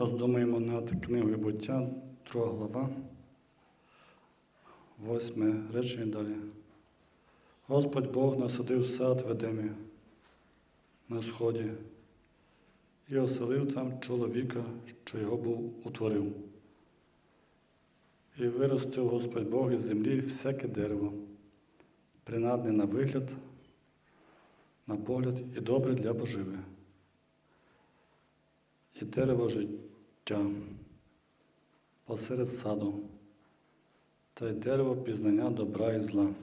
Роздумуємо над книгою буття, друга глава, восьме речення далі. Господь Бог насадив сад в Едемі на сході і оселив там чоловіка, що його був утворив. І виростив Господь Бог із землі всяке дерево, принадне на вигляд, на погляд і добре для поживи. І дерево життя посеред саду, та й дерево пізнання добра і зла.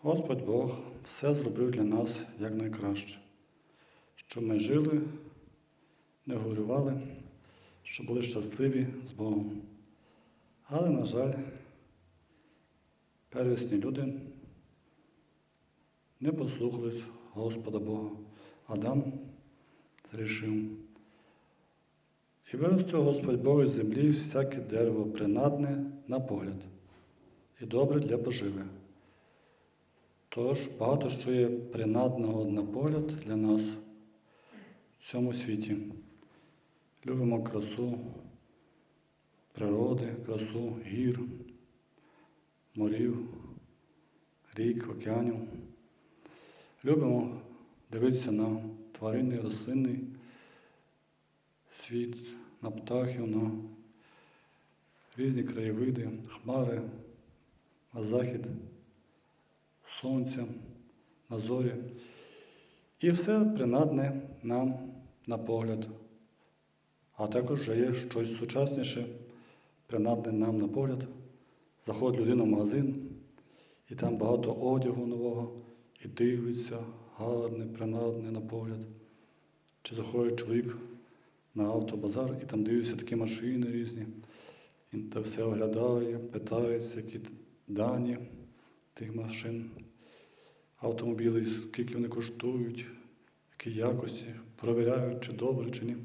Господь Бог все зробив для нас якнайкраще, щоб ми жили, не горювали, щоб були щасливі з Богом. Але, на жаль, первісні люди не послухались Господа Бога. Адам зрішив. І виростив Господь Бог із землі всяке дерево принадне на погляд і добре для поживи. Тож багато що є принадного на погляд для нас в цьому світі. Любимо красу природи, красу гір, морів, рік, океанів. Любимо дивитися на тваринний, рослинний світ, на птахів, на різні краєвиди, хмари, на захід, сонця, на зорі. І все принадне нам на погляд. А також вже є щось сучасніше, принадне нам на погляд. Заходить людина в магазин, і там багато одягу нового, і дивиться, гарне, принадне на погляд. Чи заходить чоловік на автобазар і там дивиться такі машини різні. Він те все оглядає, питається, які дані тих машин, автомобілів, скільки вони коштують, які якості, провіряють, чи добре, чи ні.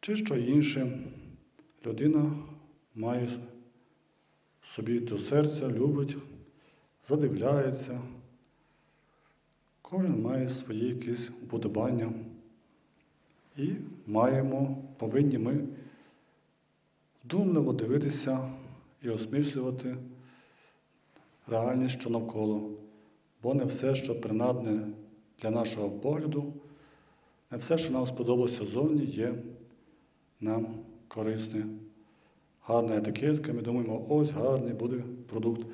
Чи що інше, людина має собі до серця, любить, задивляється. Кожен має свої якісь вподобання. І маємо, повинні ми вдумливо дивитися і осмислювати реальність, що навколо. Бо не все, що принадне для нашого погляду, не все, що нам сподобалося зовні, є нам корисне. Гарна етикетка, ми думаємо, ось гарний буде продукт.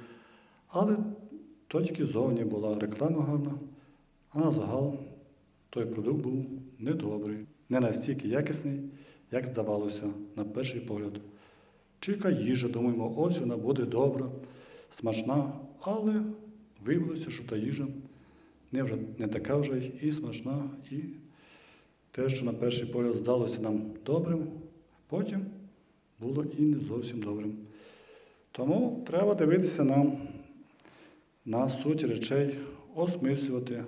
Але то тільки зовні була реклама гарна, а на загал той продукт був недобрий, не настільки якісний, як здавалося на перший погляд. Чика їжа, думаємо, ось вона буде добра, смачна, але виявилося, що та їжа не, вже, не така вже і смачна, і те, що на перший погляд здалося нам добрим, потім було і не зовсім добрим. Тому треба дивитися нам на суть речей, осмислювати,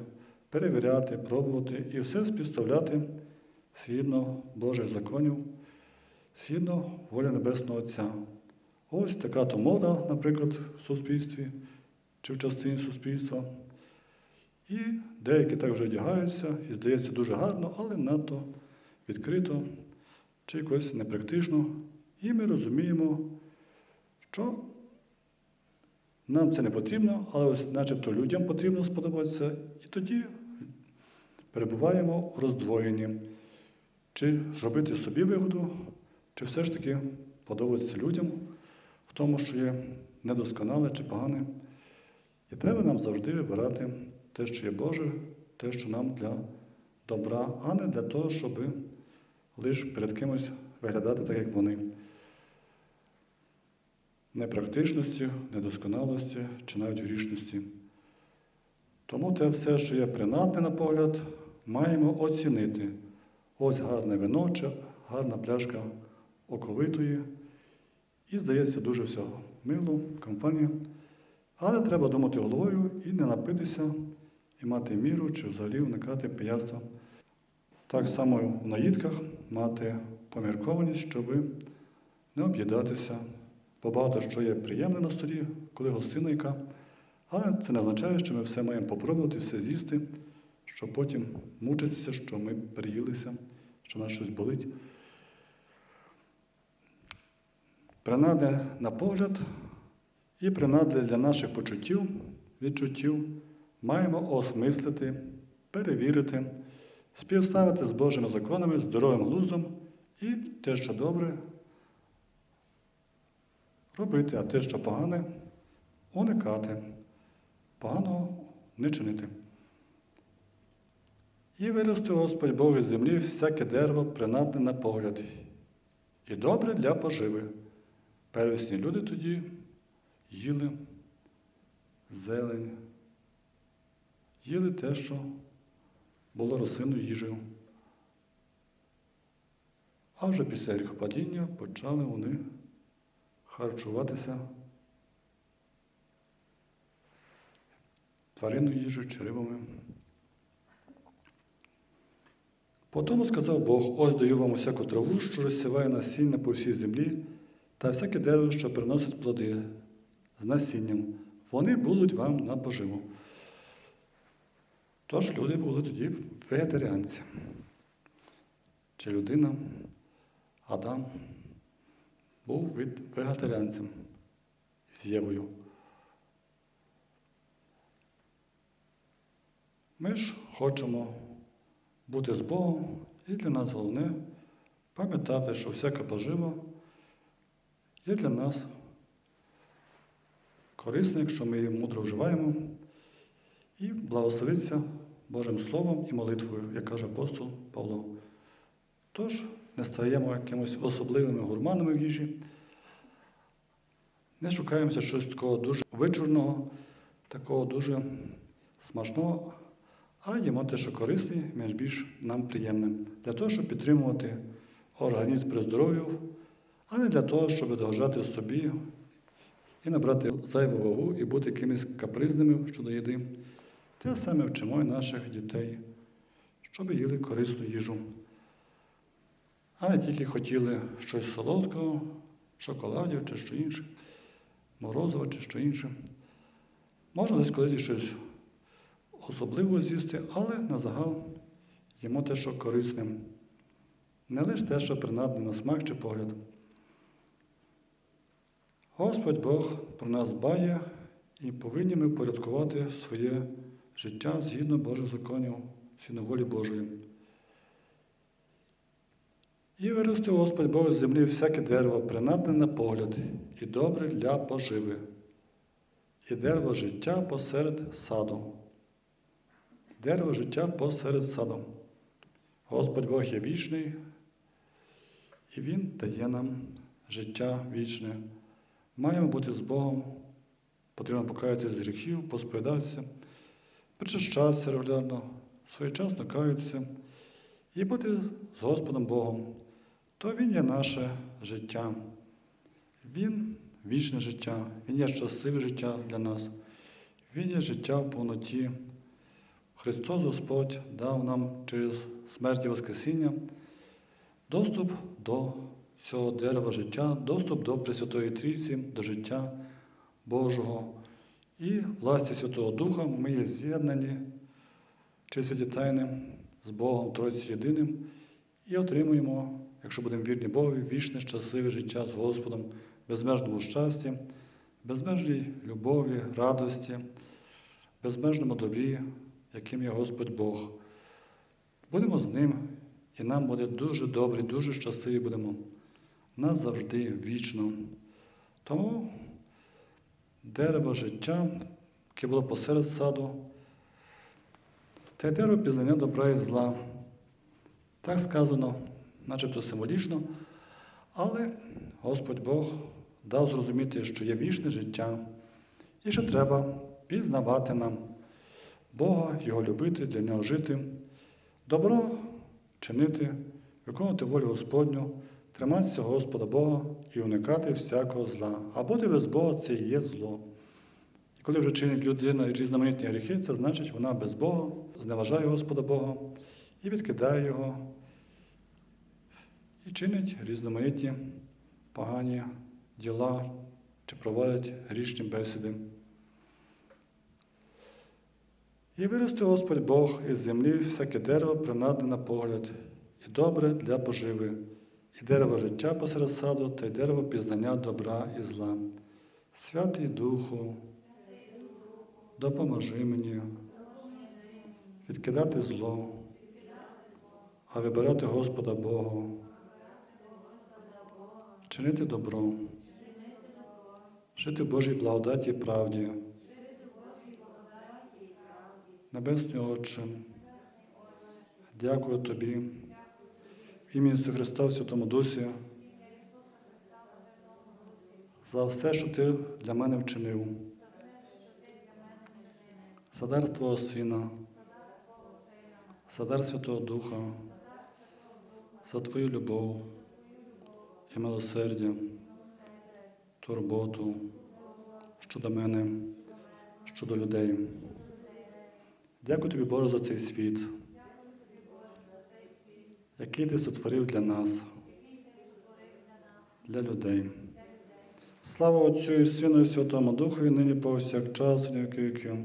перевіряти, пробувати і все співставляти згідно Божих законів, згідно волі Небесного Отця. Ось така то мода, наприклад, в суспільстві чи в частині суспільства. І деякі так вже одягаються і здається дуже гарно, але надто відкрито чи якось непрактично. І ми розуміємо, що нам це не потрібно, але ось начебто людям потрібно сподобатися. І тоді перебуваємо у роздвоєнні. Чи зробити собі вигоду, чи все ж таки подобається людям в тому, що є недосконале чи погане. І треба нам завжди вибирати те, що є Боже, те, що нам для добра, а не для того, щоб лише перед кимось виглядати так, як вони. Непрактичності, недосконалості чи навіть грішності. Тому те все, що є принадне на погляд, маємо оцінити. Ось гарне вино гарна пляшка оковитої. І, здається, дуже всього. Мило, компанія. Але треба думати головою і не напитися, і мати міру, чи взагалі уникати пияцтва. Так само в наїдках мати поміркованість, щоб не об'їдатися. Бо багато що є приємне на столі, коли гостина яка. Але це не означає, що ми все маємо попробувати, все з'їсти, щоб потім мучитися, що ми приїлися, що нас щось болить. Принади на погляд і принади для наших почуттів, відчуттів маємо осмислити, перевірити, співставити з Божими законами, здоровим глуздом і те, що добре, робити, а те, що погане, уникати, поганого не чинити. І вирости Господь Бог із землі всяке дерево принадне на погляд, і добре для поживи. Первісні люди тоді їли зелень, їли те, що було рослинною їжею. А вже після гріхопадіння почали вони харчуватися тваринною їжею чи рибами. Потому сказав Бог, ось даю вам усяку траву, що розсіває насіння по всій землі, та всяке дерево, що приносить плоди з насінням. Вони будуть вам на поживу. Тож люди були тоді вегетаріанці. Чи людина, Адам, був від вегетаріанцем з Євою. Ми ж хочемо бути з Богом, і для нас головне пам'ятати, що всяка пожива є для нас корисна, якщо ми її мудро вживаємо, і благословиться Божим Словом і молитвою, як каже апостол Павло. Тож не стаємо якимось особливими гурманами в їжі, не шукаємося щось такого дуже вичурного, такого дуже смачного, а їмо те, що корисне, менш більш нам приємне, для того, щоб підтримувати організм при здоров'ю, а не для того, щоб догоджати собі і набрати зайву вагу і бути якимись капризними щодо їди. Те саме вчимо і наших дітей, щоб їли корисну їжу. А не тільки хотіли щось солодкого, шоколадів чи що інше, морозиво чи що інше. Можна десь колись щось особливо з'їсти, але на загал їмо те, що корисне. Не лише те, що принадне на смак чи погляд. Господь Бог про нас дбає і повинні ми впорядкувати своє життя згідно Божих законів, згідно волі Божої. І вирости Господь Бог з землі всяке дерево, принадне на погляд, і добре для поживи, і дерево життя посеред саду. Дерево життя посеред саду. Господь Бог є вічний, і Він дає нам життя вічне. Маємо бути з Богом, потрібно покаятися з гріхів, посповідатися, причащатися регулярно, своєчасно каятися і бути з Господом Богом. То Він є наше життя. Він вічне життя, Він є щасливе життя для нас. Він є життя в повноті. Христос Господь дав нам через смерть і Воскресіння доступ до цього дерева життя, доступ до Пресвятої Трійці, до життя Божого. І власті Святого Духа ми є з'єднані через святі тайни з Богом Тройці Єдиним і отримуємо, якщо будемо вірні Богові, вічне щасливе життя з Господом, безмежному щасті, безмежній любові, радості, безмежному добрі, яким є Господь Бог. Будемо з ним, і нам буде дуже добре, дуже щасливі будемо. Нас завжди вічно. Тому дерево життя, яке було посеред саду, те дерево пізнання добра і зла. Так сказано, начебто символічно, але Господь Бог дав зрозуміти, що є вічне життя, і що треба пізнавати нам Бога, Його любити, для Нього жити, добро чинити, виконувати волю Господню, триматися Господа Бога і уникати всякого зла. А бути без Бога це і є зло. І коли вже чинить людина різноманітні гріхи, це значить, вона без Бога зневажає Господа Бога і відкидає Його, і чинить різноманітні погані діла чи проводить грішні бесіди. І вирости Господь Бог із землі всяке дерево принадне на погляд, і добре для поживи, і дерево життя посеред саду, та й дерево пізнання добра і зла. Святий Духу, допоможи мені відкидати зло, а вибирати Господа Бога, чинити добро, жити в Божій благодаті і правді. Небесний Отче, дякую Тобі, в ім'я Ісуса Христа в Святому Дусі, за все, що Ти для мене вчинив, за дар Твого Сина, за дар Святого Духа, за Твою любов і милосердя, турботу щодо мене, щодо людей. Дякую тобі, Боже, за цей світ, який ти сотворив для нас, для людей. Слава Отцю і Сину і Святому Духу, і нині повсякчас, і віки.